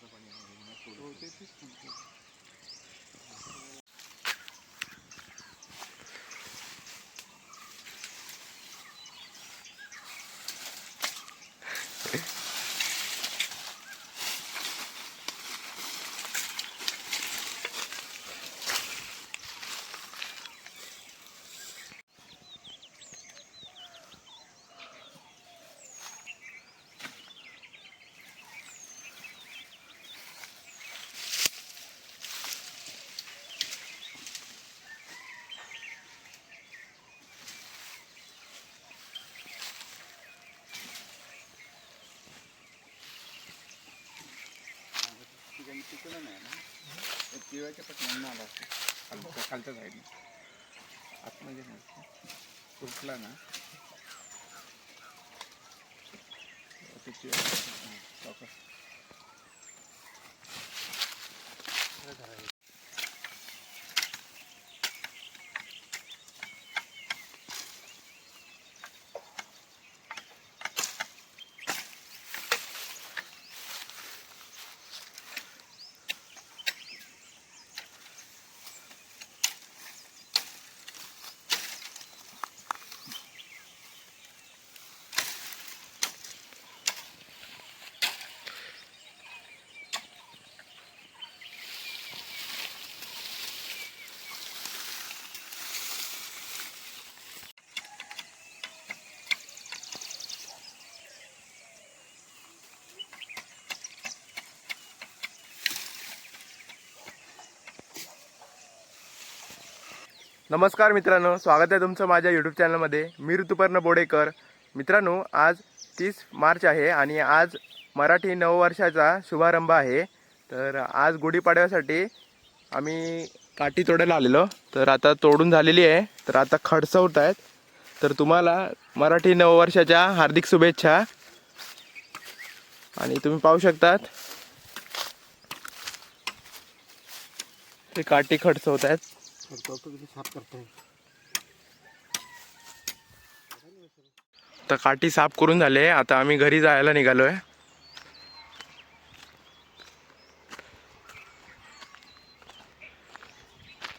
Запаняли, не на кулі. तिकडं नाही ना तिळाच्या पटण्यानं आला असतो. खालच्या खालच्या साईडनं. आतमध्ये नाही. तुटला ना ते पिवायच्या पटकन, नमस्कार मित्रांनो स्वागत आहे तुमचं माझ्या यूट्यूब चॅनलमध्ये मी ऋतुपर्ण बोडेकर. मित्रांनो आज तीस मार्च आहे आणि आज मराठी नववर्षाचा शुभारंभ आहे. तर आज गुढीपाडव्यासाठी आम्ही काठी तोडायला आलेलो. तर आता तोडून झालेली आहे. तर आता खडसवत आहेत. तर तुम्हाला मराठी नववर्षाच्या हार्दिक शुभेच्छा. आणि तुम्ही पाहू शकतात ते काठी खडसवत आहेत. तर काठी साफ करून झाले. आता आम्ही घरी जायला निघालो आहे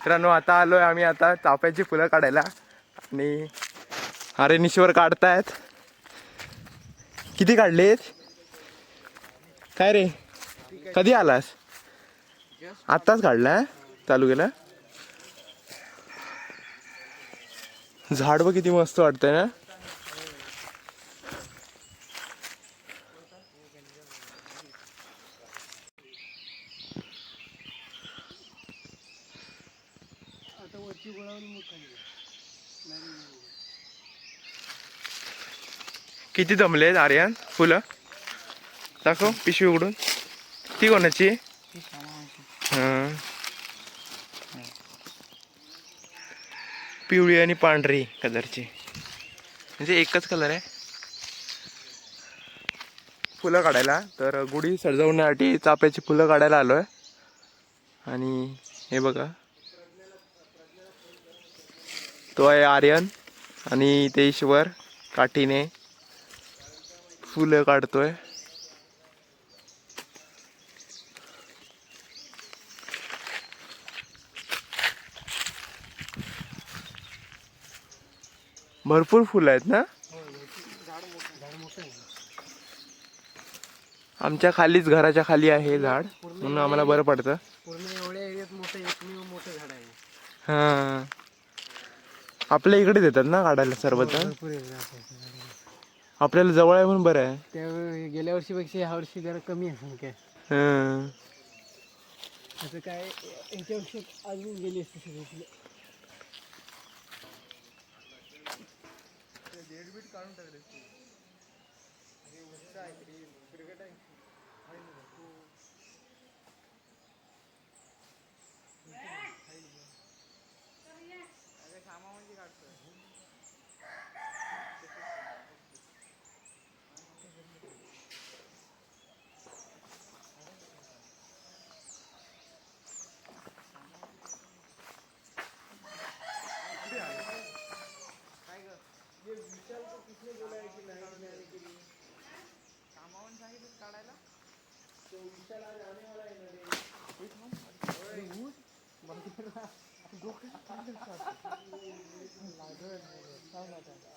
मित्रांनो आता आलोय आम्ही आता चाफ्याची फुलं काढायला. आणि अरे निश्वर काढतायत. किती काढलेत काय रे? कधी आलास? आत्ताच काढला चालू केलं? झाड बघ किती मस्त वाटतंय ना? किती जमलेत आर्यन? फुलं? दाखव पिशवी उघडून. ती कोणाची? हां. पिवळी आणि पांढरी कलरची. म्हणजे एकच कलर आहे. फुलं काढायला. तर गुढी सजवण्यासाठी चाफ्याची फुलं काढायला आलो आहे आणि हे बघा. तो आहे आर्यन आणि ते ईश्वर काठीने फुलं काढतोय. भरपूर फुलं आहेत ना? आमच्या खालीच घराच्या खाली आहे हे झाड. म्हणून आम्हाला बरं पडतं. हा. आपल्या इकडेच येतात ना काढायला सर्वजण? आहे. आपल्याला जवळ आहे म्हणून बरं आहे. त्या गेल्या वर्षीपेक्षा ह्या वर्षी जरा कमी आहे संख्या हा. काय याच्या वर्षी अजून गेली असते सगळी കാണുന്നുണ്ട് അതിൽ ഉച്ചായി Dokunun né? kendin çarptı. Bunlar böyle böyle salmadan.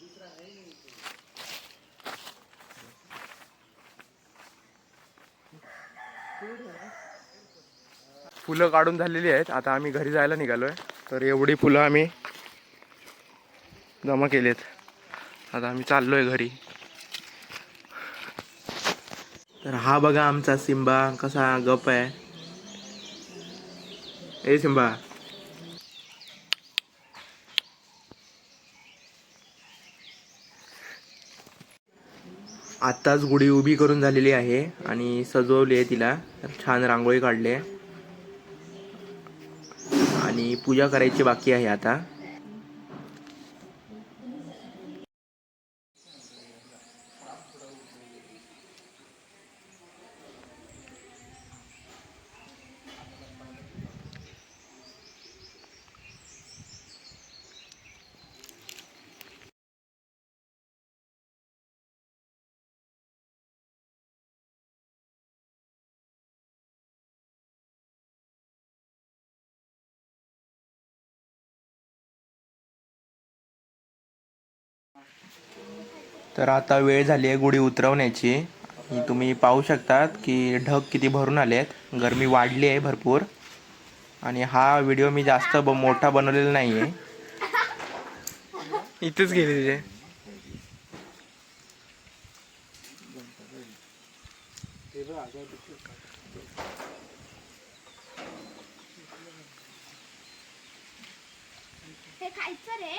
दूसरा है नहीं पेड़ है फुलं काढून झालेली आहेत. आता आम्ही घरी जायला निघालोय. तर एवढी फुलं आम्ही जमा केलेत. आता आम्ही चाललोय घरी. तर हा बघा आमचा सिंबा कसा गप आहे. ए सिंबा. आत्ताच गुढी उभी करून झालेली आहे आणि सजवली आहे तिला. छान रांगोळी काढली आहे. आणि पूजा करायची बाकी आहे आता. तर आता वेळ झाली आहे गुढी उतरवण्याची. तुम्ही पाहू शकतात की ढग किती भरून आले आहेत गरमी वाढली आहे भरपूर. आणि हा व्हिडिओ मी जास्त ब मोठा बनवलेला नाही आहे इथेच गेले तिथे. खायचं रे.